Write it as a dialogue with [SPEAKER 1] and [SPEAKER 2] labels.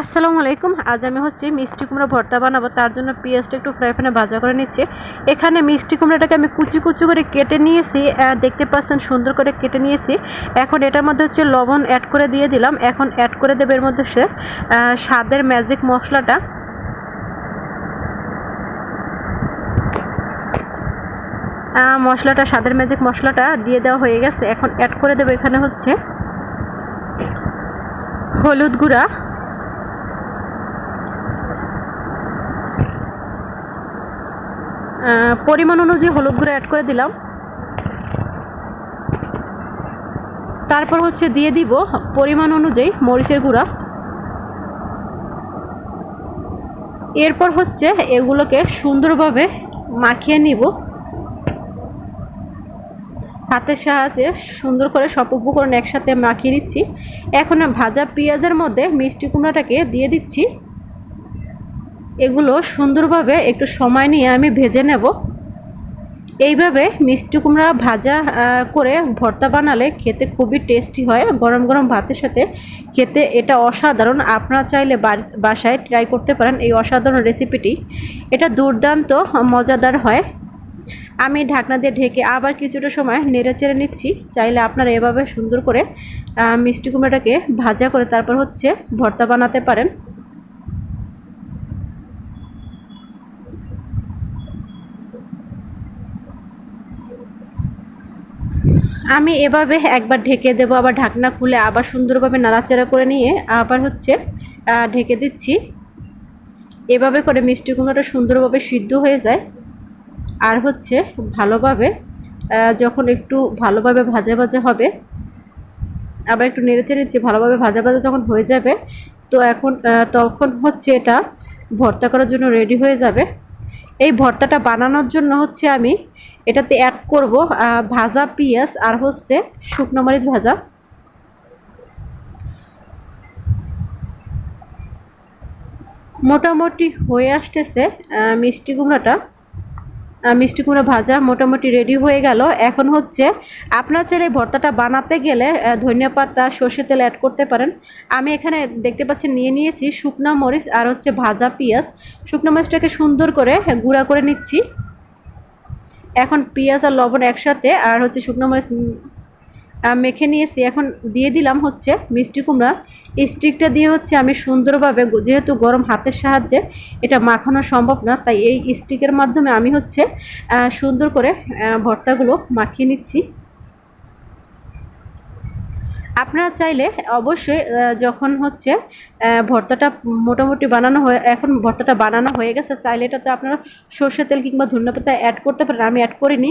[SPEAKER 1] আসসালামু আলাইকুম। আজ আমি হচ্ছে মিষ্টি কুমড়া ভর্তা বানাবো, তার জন্য পেঁয়াজটা একটু ফ্রাই প্যানে ভাজা করে নিচ্ছি। এখানে মিষ্টি কুমড়াটাকে আমি কুচি কুচি করে কেটে নিয়েছি দেখতে পাচ্ছেন সুন্দর করে কেটে নিয়েছি। এখন এটার মধ্যে হচ্ছে লবণ অ্যাড করে দিয়ে দিলাম। এখন অ্যাড করে দেবে এর মধ্যে সে স্বাদের ম্যাজিক মশলাটা। মশলাটা, স্বাদের ম্যাজিক মশলাটা দিয়ে দেওয়া হয়ে গেছে। এখন অ্যাড করে দেবো এখানে হচ্ছে হলুদ গুঁড়া। পরিমাণ অনুযায়ী হলুদ গুঁড়ো অ্যাড করে দিলাম। তারপর হচ্ছে দিয়ে দিব পরিমাণ অনুযায়ী মরিচের গুঁড়া। এরপর হচ্ছে এগুলোকে সুন্দরভাবে মাখিয়ে নিব। হাতের সাহায্যে সুন্দর করে সব উপকরণ একসাথে মাখিয়ে নিচ্ছি। এখন ভাজা পেঁয়াজের মধ্যে মিষ্টি কুমড়াটাকে দিয়ে দিচ্ছি। এগুলো সুন্দরভাবে একটু সময় নিয়ে আমি ভেজে নেব। এইভাবে মিষ্টি কুমড়া ভাজা করে ভর্তা বানালে খেতে খুবই টেস্টি হয়। গরম গরম ভাতের সাথে খেতে এটা অসাধারণ। আপনারা চাইলে বাসায় ট্রাই করতে পারেন এই অসাধারণ রেসিপিটি এটা দুর্দান্ত, মজাদার হয়। আমি ঢাকনা দিয়ে ঢেকে আবার কিছুটা সময় নেড়ে চেড়ে নিচ্ছি। চাইলে আপনারা এভাবে সুন্দর করে মিষ্টি কুমড়াটাকে ভাজা করে তারপর হচ্ছে ভর্তা বানাতে পারেন। আমি এভাবে একবার ঢেকে দেবো, আবার ঢাকনা খুলে আবার সুন্দরভাবে নাড়াচাড়া করে নিয়ে আবার হচ্ছে ঢেকে দিচ্ছি। এভাবে করে মিষ্টি কুমড়োটা সুন্দরভাবে সিদ্ধ হয়ে যায়। আর হচ্ছে ভালোভাবে যখন একটু ভালোভাবে ভাজা ভাজা হবে, আবার একটু নেড়ে চেড়ে নিচ্ছি ভালোভাবে ভাজা ভাজা যখন হয়ে যাবে, তো এখন তখন হচ্ছে এটা ভর্তা করার জন্য রেডি হয়ে যাবে। এই ভর্তাটা বানানোর জন্য হচ্ছে আমি এটাতে অ্যাড করব ভাজা পেঁয়াজ আর হচ্ছে শুকনো মরিচ ভাজা। মোটামুটি হয়ে আসতেছে মিষ্টি কুমড়াটা। মিষ্টি কুমড়া ভাজা মোটামুটি রেডি হয়ে গেল। এখন হচ্ছে আপনার চাইলে ভর্তাটা বানাতে গেলে ধনিয়া পাতা সর্ষে তেল অ্যাড করতে পারেন। আমি এখানে দেখতে পাচ্ছি নিয়ে নিয়েছি শুকনো মরিচ আর হচ্ছে ভাজা পেঁয়াজ। শুকনো মরিচটাকে সুন্দর করে গুঁড়া করে নিচ্ছি। এখন পেঁয়াজ আর লবণ একসাথে আর হচ্ছে শুকনো মরিচ মেখে নিয়েছি। এখন দিয়ে দিলাম হচ্ছে মিষ্টি কুমড়া। স্টিকটা দিয়ে হচ্ছে আমি সুন্দরভাবে যেহেতু গরম হাতের সাহায্যে এটা মাখানো সম্ভব না, তাই এই স্টিকের মাধ্যমে আমি হচ্ছে সুন্দর করে ভর্তাগুলো মাখিয়ে নিচ্ছি। আপনারা চাইলে অবশ্যই যখন হচ্ছে ভর্তাটা মোটামুটি বানানো হয়ে, এখন ভর্তাটা বানানো হয়ে গেছে, চাইলে এটাতে আপনারা সর্ষে তেল কিংবা ধন্যপাতা অ্যাড করতে পারেন। আমি অ্যাড করিনি।